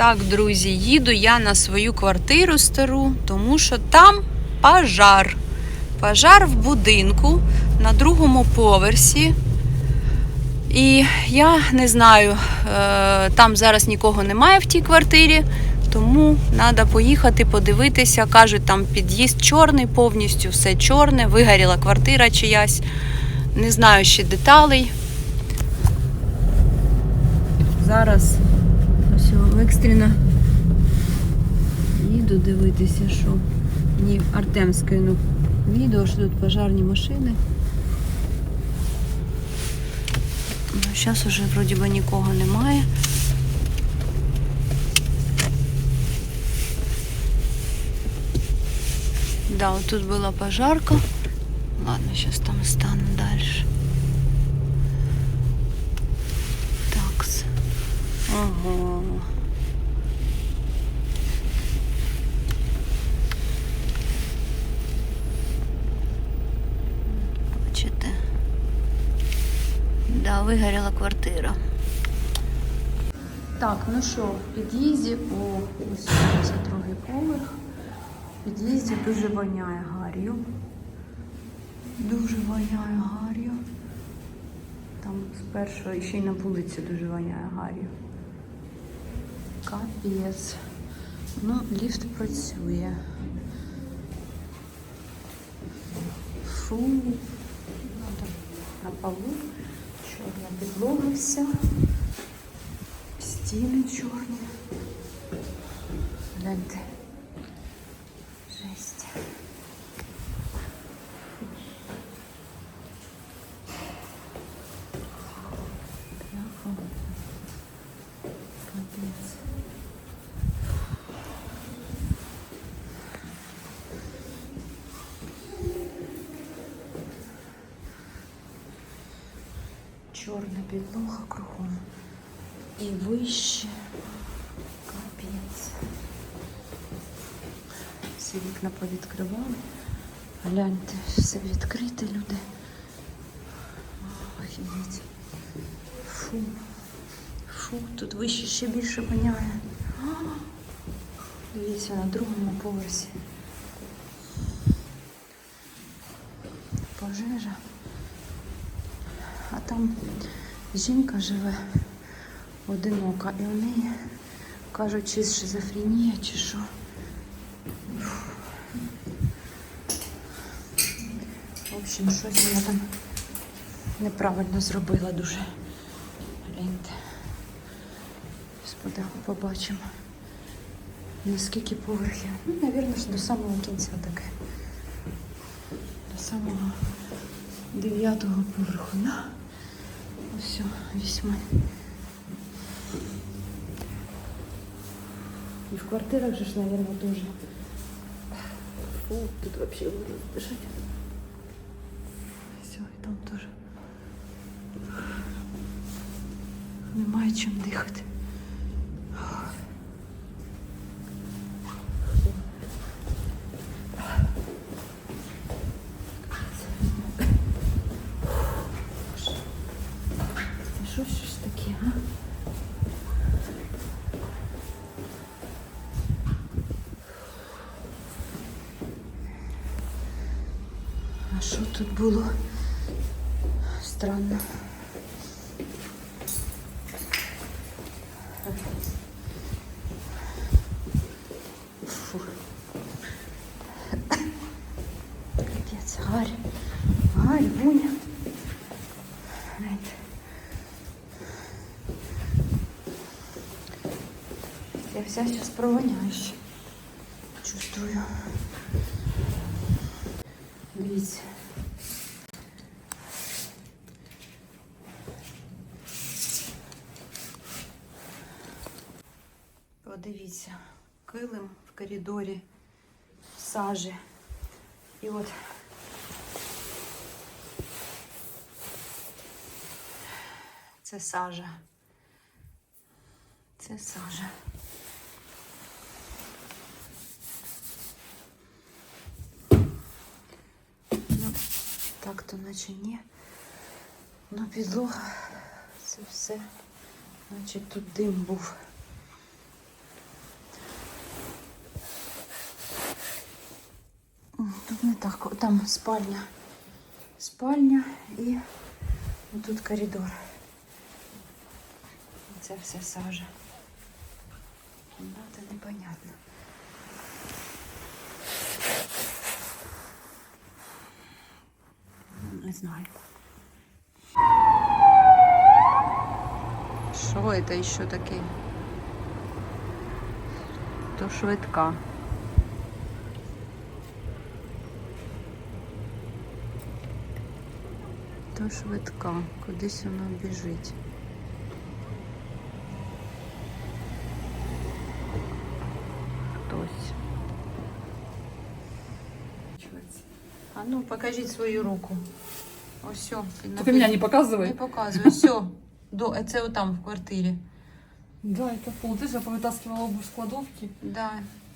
Так, друзі, їду я на свою квартиру стару, тому що там пожар. Пожар в будинку на другому поверсі. І я не знаю, е, там зараз нікого немає в тій квартирі, тому треба поїхати подивитися. Кажуть, там під'їзд чорний, повністю все чорне, вигоріла квартира чиясь. Не знаю ще деталей. Зараз ось їду дивитися, що мені Артем скинув відео, що тут пожарні машини. Ну, зараз уже вроді би нікого немає. Да, вот тут была пожарка. Ладно, сейчас там стану дальше. Такс. Ого. Бачите? Да, вигоріла квартира. Так, ну що, в під'їзді, о, ось це другий поверх. В під'їзді дуже воняє гар'ю. Дуже воняє гар'ю. Там спершу ще й на вулиці дуже воняє гар'ю. Капець. Ну, ліфт працює. Фу. Надо на полу. Чорна підлога вся. Стіни чорні. Гляньте. Чорна підлога кругом. І вище. Капець. Всі вікна повідкривали. Гляньте, все відкрите, люди. Офігеть. Фу. Фу, тут вище ще більше воняє. Дивіться, на другому поверсі. Пожежа. Там жінка живе одинока, і у неї кажуть, чи шизофренія, чи що. В общем, щось вона там неправильно зробила дуже. Гляньте. Побачимо. Наскільки поверхів? Ну, ж до самого кінця таке. До самого дев'ятого поверху. На. Ось, вісьми. И в квартирах же, наверное, тоже. Фу, тут вообще можно дышать. Все, и там тоже. Немає чим дихати. Це Що ж таке, а? А що тут було? Странно. Фу. Капець, гарь. Гарь, буня. Знаєте. Я вся сейчас провоняюще. Чувствую. Дивіться. Подивіться, килим в коридорі в сажі. І от це сажа. Це сажа. так то наче ні. Ну підлога, це все, наче тут дим був. Тут не так, там спальня, спальня і тут коридор. Це все сажа. Надо непонятно. Не знаю. Що це ще таке? То швидка. То швидка. Кудись вона біжить. Хтось. А ну, покажіть свою руку. Ось все. Только меня не Не показывай. показуй, все. До, е, це отам в квартирі. Да, это пол. Ты же повытаскивала обувь с кладовки. Да.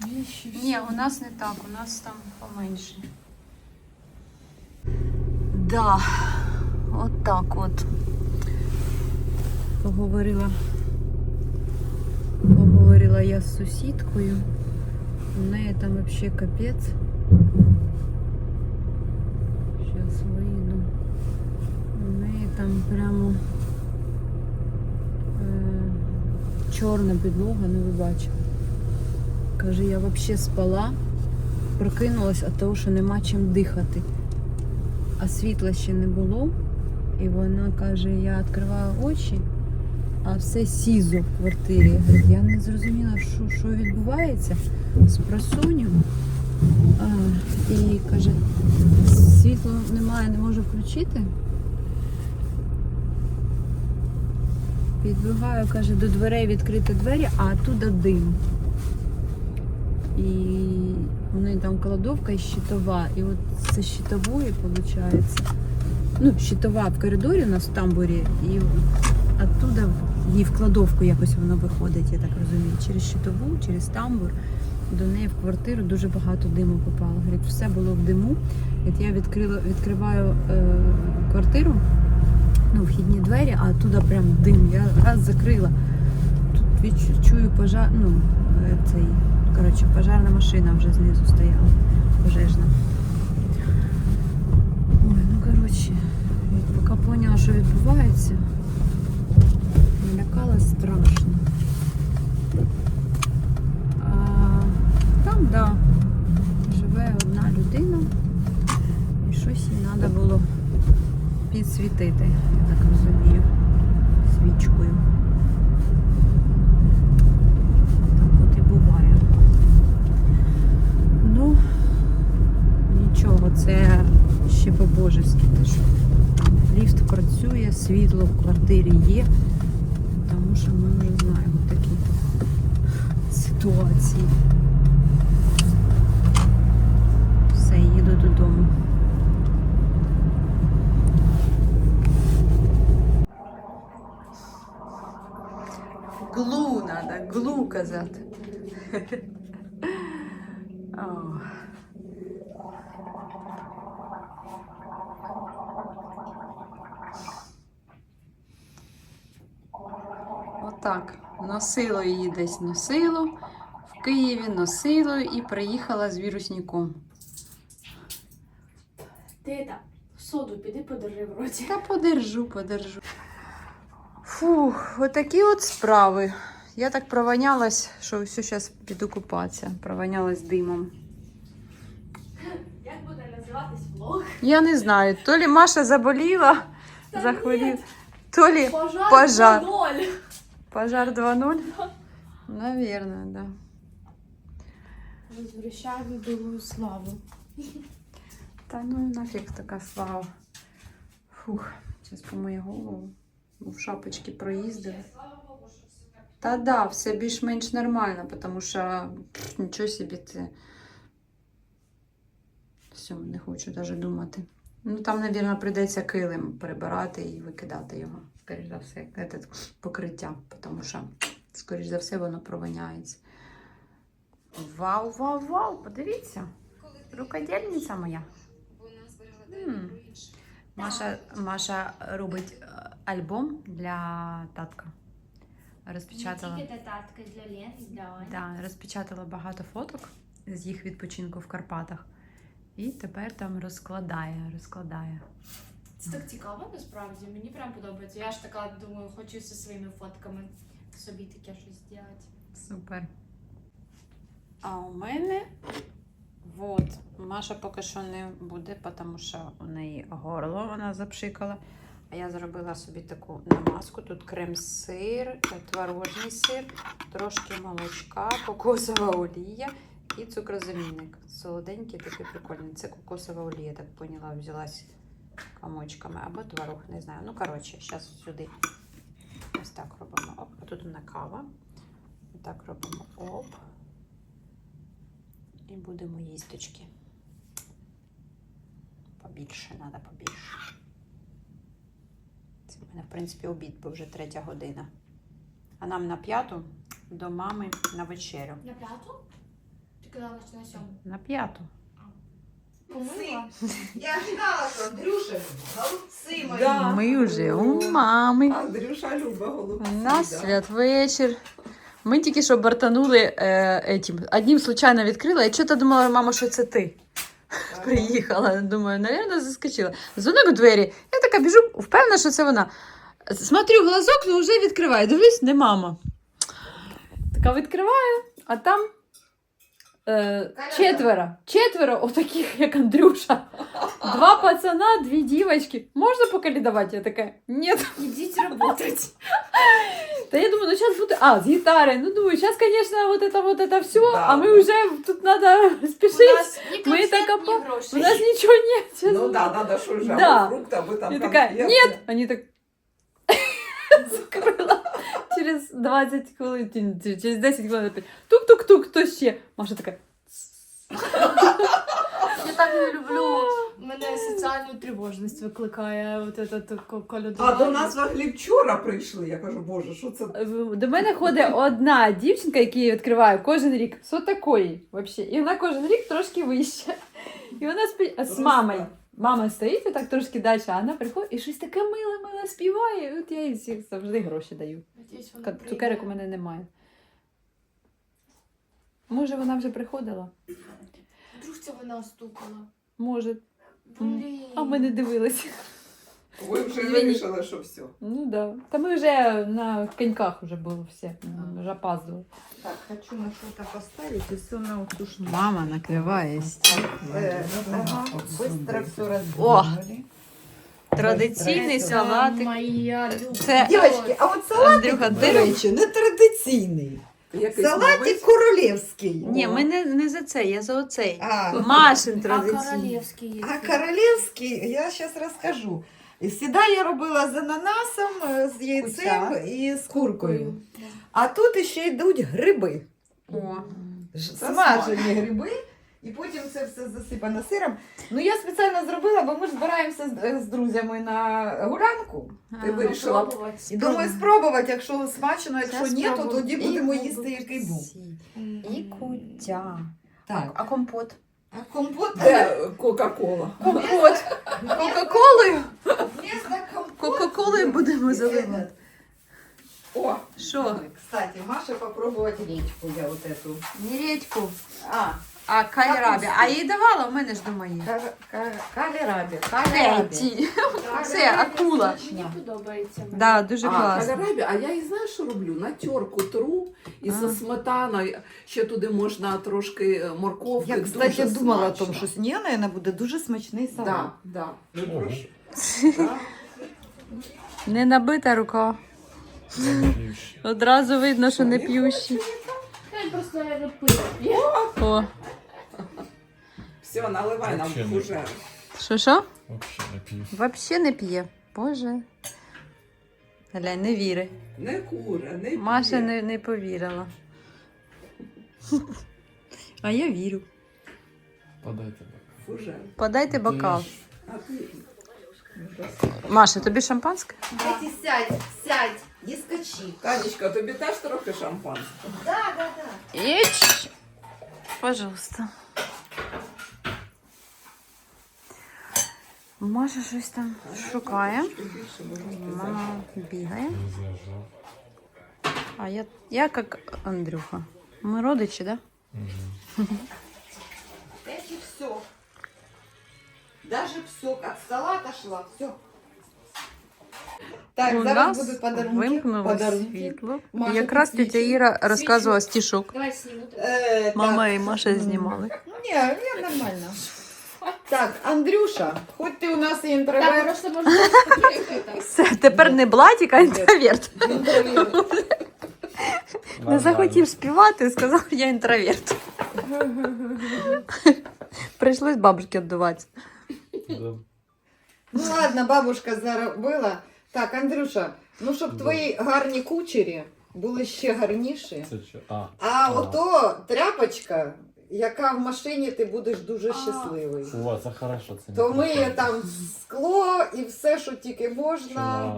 Вещи, Ні, всё. у нас не так, у нас там поменше. Да, от так от. Поговорила. Поговорила я з сусідкою. У неї там взагалі капець. Прямо е, чорна підлога, ну ви бачите. Каже, я взагалі спала, прокинулась від того, що нема чим дихати. А світла ще не було. І вона каже, я відкриваю очі, а все сізо в квартирі. Я не зрозуміла, що, що відбувається з просоню. А, і каже, світло немає, не можу включити. Підбігаю, каже, до дверей відкрити двері, а оттуда дим. І у неї там кладовка і щитова. І от це щитової, виходить. Ну, щитова в коридорі у нас в тамбурі, і оттуда їй в кладовку якось воно виходить, я так розумію. Через щитову, через тамбур. До неї в квартиру дуже багато диму попало. Говорить, все було в диму. От я відкрила, відкриваю е, квартиру, ну, вхідні двері, а оттуда прям дим. Я раз закрила. Тут чую пожар, ну, е, цей, коротше, пожарна машина вже знизу стояла, пожежна. Ой, ну коротше, поки поняла, що відбувається, налякалась страшно. А, там, да, живе одна людина, і щось їй треба було підсвітити, я так розумію, свічкою. Так от і буває. Ну, нічого, це ще по-божески те, що ліфт працює, світло в квартирі є, тому що ми вже знаємо такі ситуації. Все, їду додому. Глу надо, глу казати. О. Отак. Носило її десь носило. В Києві носило і приїхала з вірусніком. Ти та соду піди подержи в роті. Та подержу, подержу. Фух, отакі от справи. Я так провонялась, що все зараз піду купатися. Провонялась димом. Як буде називатись влог? Я не знаю, то лі Маша заболіла, Та захворіла, то лі Пожар, Пожар. 2.0. пожар 2.0. Наверное, да. Возвращаємо былую славу. Та ну нафіг така слава. Фух, зараз помию голову. В шапочці проїздили. Та да, все більш-менш нормально, тому що пф, нічого собі це. Все, не хочу навіть думати. Ну там, мабуть, прийдеться килим перебирати і викидати його, скоріш за все, це покриття, тому що, скоріш за все, воно провиняється. Вау, вау, вау! Подивіться! Рукодільниця моя. М. Маша, Маша робить е, альбом для татка. Розпечатала. Не тільки для татки, для Лен і для Ані. Да, розпечатала багато фоток з їх відпочинку в Карпатах. І тепер там розкладає, розкладає. Це так цікаво насправді. Мені прям подобається. Я ж така думаю, хочу зі своїми фотками собі таке щось зробити. Супер. А у мене от, Маша поки що не буде, тому що у неї горло вона запшикала. А я зробила собі таку намазку. Тут крем-сир, творожний сир, трошки молочка, кокосова олія і цукрозамінник. Солоденький, такий прикольний. Це кокосова олія, так поняла, взялась комочками або творог, не знаю. Ну, коротше, зараз сюди ось так робимо. Оп, а тут мене кава. Так робимо оп. І будемо їсточки. Побільше, треба побільше. Мене, в принципі, обід, бо вже третя година. А нам на п'яту до мами на вечерю. На п'яту? Ти казала, що на сьому. На п'яту. Помила? Я ждала, що Андрюша голубці мої. Да. Ми вже у мами. Андрюша любить голубці. У нас да. святвечір. Ми тільки що бартанули е, етім. Одним случайно відкрила. Я чого думала, мама, що це ти. Приїхала. Думаю, навірно, заскочила. Дзвонок у двері. Я така біжу, впевнена, що це вона. Смотрю, глазок, ну вже відкриваю. Дивлюсь, не мама. Така відкриваю, а там е, четверо. Четверо отаких, як Андрюша. Два пацана, дві дівочки. Можна покалідувати? Я така, ні. Ідіть працювати. Та я думаю, ну сейчас буде. А, з гітари. Ну думаю, сейчас, конечно, вот это вот это все, Да, а ми да. вже тут надо У спішити. нас ні Ми конфет, така ні по- грошей. У нас нічого нет. Щас Ну да, надо ж уже Да. або фрукт, або там Я такая, конфеты. нет. Они так закрила. Через 20 хвилин, через 10 хвилин опять. Тук-тук-тук, хто ще? Маша така. Я так не люблю. Мене соціальну тривожність викликає от це колядування. А до нас взагалі вчора прийшли. Я кажу, боже, що це? До мене ходить одна дівчинка, яка я відкриваю кожен рік. Що такої? Вообще? І вона кожен рік трошки вище. І вона спі... з мамою. Мама стоїть отак трошки далі, а вона приходить і щось таке миле, миле співає. І От я їй всіх завжди гроші даю. Надіюсь, вона Ка- прийде. Цукерок у мене немає. Може, вона вже приходила? Вдруг це вона стукала. Може. Блін. А ми не дивилися. Ви вже вирішили, що все. Ну да. Та ми вже на коньках вже було все. Ми вже опаздували. Так, хочу на що-то поставити і все на усушку. Мама накриває Е, Ага, быстро все О! Традиційний салатик. Моя люба. Це Дівчатки, а от салатик, Андрюха, до ти- речі, не традиційний. Салатик королівський. Ні, ми не, не за це, я за оцей. А, Машин А традиційний. королівський є. А королівський, я зараз розкажу. І Всегда я робила з ананасом, е, з яйцем і з куркою. А тут ще йдуть гриби. О. Ж- Смажені гриби. І потім це все засипано сиром. Ну я спеціально зробила, бо ми ж збираємося з, з друзями на гулянку. Ти вирішила. Пробувати. І думаю, спробувати, якщо смачно, якщо ні, то тоді І будемо їсти, який був. І кутя. Так. А компот? А компот Кока-Кола? Компот. Кока-колою? Кока-колою будемо заливати. О, Що? Кстати, Маша попробовать речку я вот эту. Не редьку, А, а кальрабі. А їй давала, у мене ж дома є. кар- кар- калерабі. Це акула. Мені подобається. Да, дуже А, класно. а я і знаю, що роблю? На терку тру і А. зі сметаною. Ще туди можна трошки е, морковки. Я, кстати, дуже думала о смачно. том, що з нею, наверное, буде дуже смачний салат. Да, да. Прошу. Не набита рука. Одразу видно, що не п'ющі. Я просто. О, Все, наливай нам фужер. що що? Вообще не. Взагалі не п'є. Боже. Глянь, не віри. Не кура, не п'є. Маша не, не повірила. А я вірю. Подайте бокал. Фужер. Подайте бокал. А ти Маша, тобі шампанське? Кстати, сядь, сядь, не скачи. Танечка, тобі теж трохи шампанського? Да, да, да. Ич. Пожалуйста. Маша щось там шукає. Мама бігає. Не зажав. А я, я як Андрюха. Ми родичі, да? Угу. Даже в сок от стола отошла. Все. Так, У зараз нас будуть подарунки. вимкнуло подарунки. світло. Маша, Якраз підсвічуй. тетя Іра розказувала стішок. Давай. Е, Мама так. і Маша знімали. Ні, я нормально. Так, Андрюша, хоч ти у нас і Так, інтроверт. просто можна. Все, тепер не блатік, а інтроверт. інтроверт. Не захотів співати, сказав, я інтроверт. Прийшлось бабушки віддуватися. Да. Ну ладно, бабушка заробила. Так, Андрюша, ну щоб Да. твої гарні кучері були ще гарніші. Це що? А. Ото тряпочка, яка в машині ти будеш дуже А. щасливий. О, це хорошо. Це То не ми прикольно. там скло і все, що тільки можна.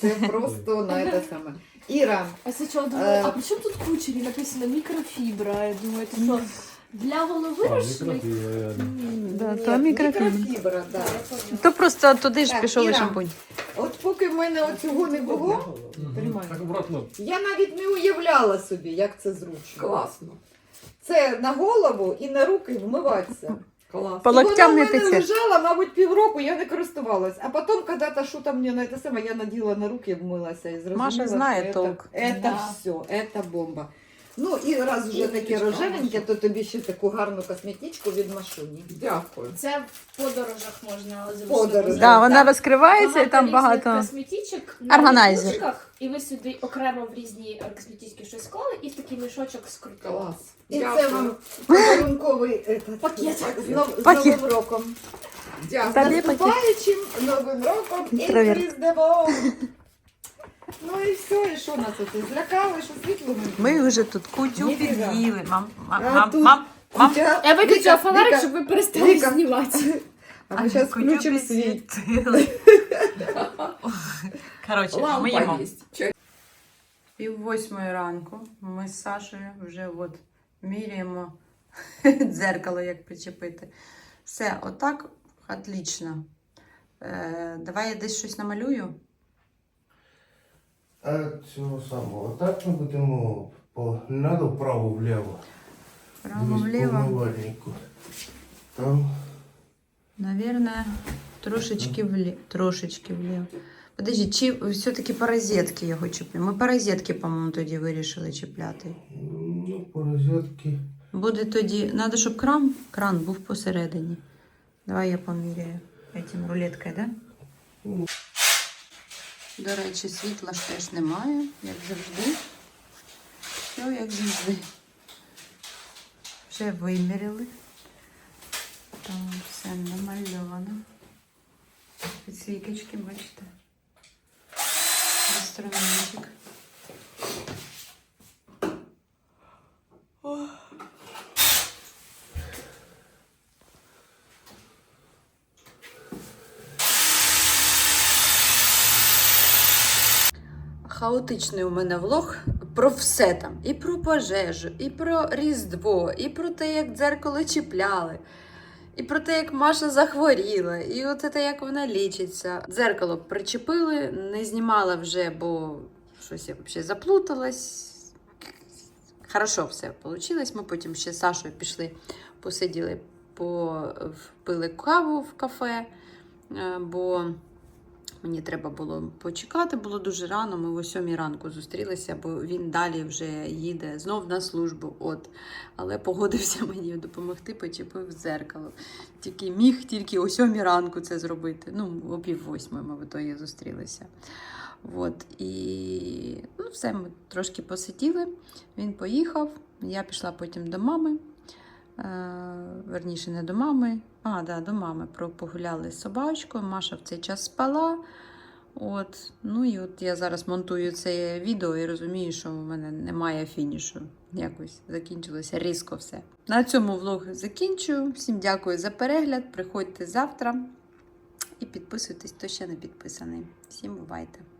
Це просто на це саме. Іра, А сначала думаю, Е. а при чем тут кучери написано микрофибра? Я думаю, это что, для мікрофібра, реально. Да, ні, то мікрофібра. мікрофібра, да. То просто туди ж Так, пішов і Іра. шампунь. От поки в мене цього не було, Тримай. Так обратно. я навіть не уявляла собі, як це зручно. Класно. Це на голову і на руки вмиватися. Клас. По І вона в мене тече. лежала, мабуть, півроку, я не користувалась. А потім, коли та що там мені на це саме, я наділа на руки, вмилася і зрозуміла, Маша знає що толк. Це, це Да. все, це бомба. Ну і раз вже таке рожевеньке, то тобі ще таку гарну косметичку від машуні. Дякую. Це в подорожах можна Подорож. Да, вона Так. розкривається і там багато. косметичок на Органайзер. мішочках, і ви сюди окремо в різні е, косметички щось склали і в такий мішочок скрутили. Клас. І це вам подарунковий этот, Пакет. з, нов- з Пакет. Новим роком. Дякую. Тобі З наступаючим Новим роком і Інтроверт. Різдвом. Ну і все, і що нас тут злякали, що світло не Ми вже тут кутю під'їли. Мам, мам, А мам, тут- мам, мам. Хоча- Я виключила Віка, фонарик, Віка, щоб ви перестали Віка. знімати. А ми зараз Кутю включимо світ. підсвітили. Коротше, ми їмо. Пів восьмої ранку ми з Сашою вже от міряємо дзеркало, як причепити. Все, отак, отлично. Е, давай я десь щось намалюю. А цього самого. Так ми будемо по надо вправо-вліво. Право вліво. По. Там Наверное, трошечки вліво. Трошечки вліво. Подожди, чи все-таки по розетки його чіпляємо? Ми по розетки, по-моєму, тоді вирішили чіпляти. ну, по розетки. Буде тоді. Надо, щоб кран, кран був посередині. Давай я поміряю этим рулеткою, да? До речі, світла ж теж немає, як завжди. Все як завжди. Вже виміряли. Там все намальовано. Підсвіточки, бачите. Інструментик. Хаотичний у мене влог про все там. І про пожежу, і про Різдво, і про те, як дзеркало чіпляли, і про те, як Маша захворіла, і от це як вона лічиться. Дзеркало причепили, не знімала вже, бо щось я взагалі заплуталась. Хорошо все вийшло. Ми потім ще з Сашою пішли, посиділи, попили каву в кафе, е, бо Мені треба було почекати, було дуже рано. Ми о сьомій ранку зустрілися, бо він далі вже їде знов на службу. От. Але погодився мені допомогти, почепив дзеркало. Тільки міг тільки о сьомій ранку це зробити. Ну, о пів восьмої ми в ітогі зустрілися. От. І ну, все, ми трошки посиділи. Він поїхав. Я пішла потім до мами. Е, верніше, не до мами. А, да, до мами. Погуляли з собачкою. Маша в цей час спала. От. Ну і от я зараз монтую це відео і розумію, що в мене немає фінішу. Якось закінчилося різко все. На цьому влог закінчую. Всім дякую за перегляд. Приходьте завтра і підписуйтесь, хто ще не підписаний. Всім бувайте!